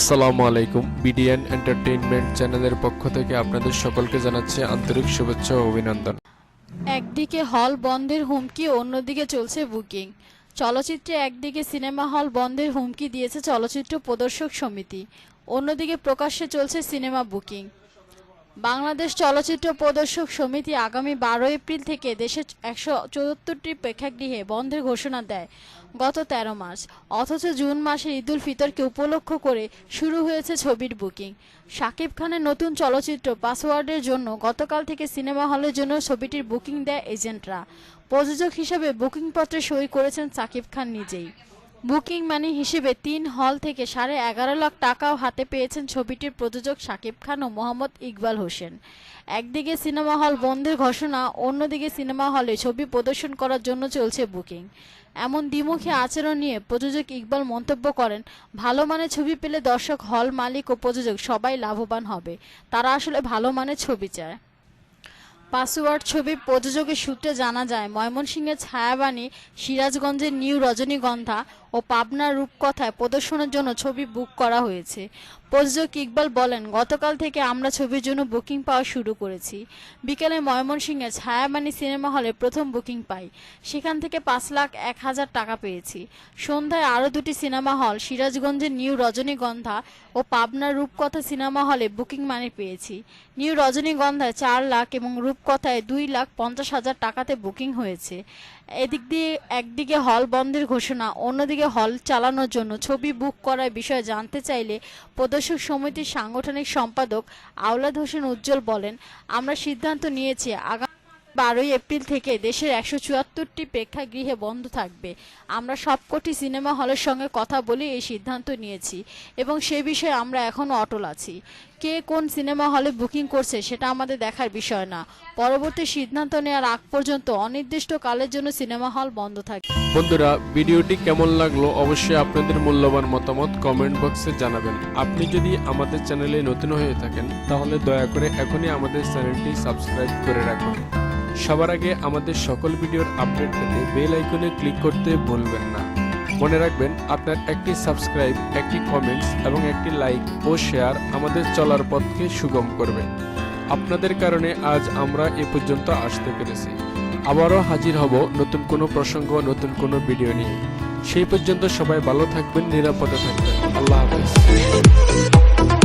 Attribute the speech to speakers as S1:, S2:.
S1: আসসালামু আলাইকুম। BDN entertainment চ্যানেলের পক্ষ থেকে আপনাদের সকলকে জানাচ্ছি আন্তরিক শুভেচ্ছা ও অভিনন্দন।
S2: একদিকে হল বন্ধের হুমকি, অন্যদিকে চলছে বুকিং। চলচ্চিত্রে একদিকে সিনেমা হল বন্ধের হুমকি দিয়েছে চলচ্চিত্র প্রদর্শক সমিতি। অন্যদিকে প্রকাশ্যে চলছে সিনেমা বুকিং। বাংলাদেশ চলচ্চিত্র প্রদর্শক সমিতি আগামী বারো এপ্রিল থেকে দেশের একশো চুয়াত্তরটি প্রেক্ষাগৃহে বন্ধের ঘোষণা দেয় গত তেরো মার্চ। অথচ জুন মাসে ঈদুল ফিতরকে উপলক্ষ করে শুরু হয়েছে ছবির বুকিং। শাকিব খানের নতুন চলচ্চিত্র পাসওয়ার্ডের জন্য গতকাল থেকে সিনেমা হলের জন্য ছবিটির বুকিং দেয় এজেন্টরা। প্রযোজক হিসেবে বুকিংপত্রে সই করেছেন সাকিব খান নিজেই। বুকিং মানি হিসেবে তিন হল থেকে সাড়ে এগারো লাখ টাকাও হাতে পেয়েছেন ছবিটির প্রযোজক শাকিব খান ও মোহাম্মদ ইকবাল হোসেন। একদিকে সিনেমা হল বন্ধের ঘোষণা, অন্যদিকে সিনেমা হলে ছবি প্রদর্শন করার জন্য চলছে বুকিং। এমন দ্বিমুখী আচরণ নিয়ে প্রযোজক ইকবাল মন্তব্য করেন, ভালো মানের ছবি পেলে দর্শক, হল মালিক ও প্রযোজক সবাই লাভবান হবে। তারা আসলে ভালো মানের ছবি চায়। পাসওয়ার্ড ছবির প্রযোজকের সূত্রে জানা যায়, ময়মনসিংহের ছায়াবাণী, সিরাজগঞ্জের নিউ রজনীগন্ধা ও পাবনার রূপকথায় প্রদর্শনের জন্য ছবি বুক করা হয়েছে। প্রযোজক ইকবাল বলেন, গতকাল থেকে আমরা ছবির জন্য বুকিং পাওয়া শুরু করেছি। বিকেলে ময়মনসিংহে ছায়ামানি সিনেমা হলে প্রথম বুকিং পাই। সেখান থেকে পাঁচ লাখ এক হাজার টাকা পেয়েছি। সন্ধ্যায় আরও দুটি সিনেমা হল, সিরাজগঞ্জের নিউ রজনীগন্ধা ও পাবনার রূপকথা সিনেমা হলে বুকিং মানি পেয়েছি। নিউ রজনীগন্ধায় চার লাখ এবং রূপকথায় দুই লাখ পঞ্চাশ হাজার টাকাতে বুকিং হয়েছে। এদিক দিয়ে একদিকে হল বন্ধের ঘোষণা, অন্যদিকে হল চালানোর জন্য ছবি বুক করার বিষয়ে জানতে চাইলে প্রদর্শক সমিতির সাংগঠনিক সম্পাদক আওলাদ হোসেন উজ্জ্বল বলেন, আমরা সিদ্ধান্ত নিয়েছি, আগামী বারোই এপ্রিল থেকে দেশের একশো চুয়াত্তরটি প্রেক্ষাগৃহে বন্ধ থাকবে। আমরা সবকটি সিনেমা হলের সঙ্গে কথা বলে এই সিদ্ধান্ত নিয়েছি এবং সে বিষয়ে আমরা এখনও অটল আছি। কে কোন সিনেমা হলে বুকিং করছে সেটা আমাদের দেখার বিষয় না। পরবর্তী সিদ্ধান্ত নেওয়ার আগ পর্যন্ত অনির্দিষ্ট কালের জন্য সিনেমা হল বন্ধ থাকে
S1: বন্ধুরা, ভিডিওটি কেমন লাগল অবশ্যই আপনাদের মূল্যবান মতামত কমেন্ট বক্সে জানাবেন। আপনি যদি আমাদের চ্যানেলে নতুন হয়ে থাকেন, তাহলে দয়া করে এখনই আমাদের চ্যানেলটি সাবস্ক্রাইব করে রাখুন। সবার আগে আমাদের সকল ভিডিওর আপডেট পেতে বেল আইকনে ক্লিক করতে ভুলবেন না। মনে রাখবেন, আপনার একটি সাবস্ক্রাইব, একটি কমেন্টস এবং একটি লাইক ও শেয়ার আমাদের চলার পথকে সুগম করবে। আপনাদের কারণে আজ আমরা এ পর্যন্ত আসতে পেরেছি। আবারও হাজির হব নতুন কোনো প্রসঙ্গ, নতুন কোনো ভিডিও নিয়ে। সেই পর্যন্ত সবাই ভালো থাকবেন, নিরাপদে থাকবেন। আল্লাহ হাফেজ।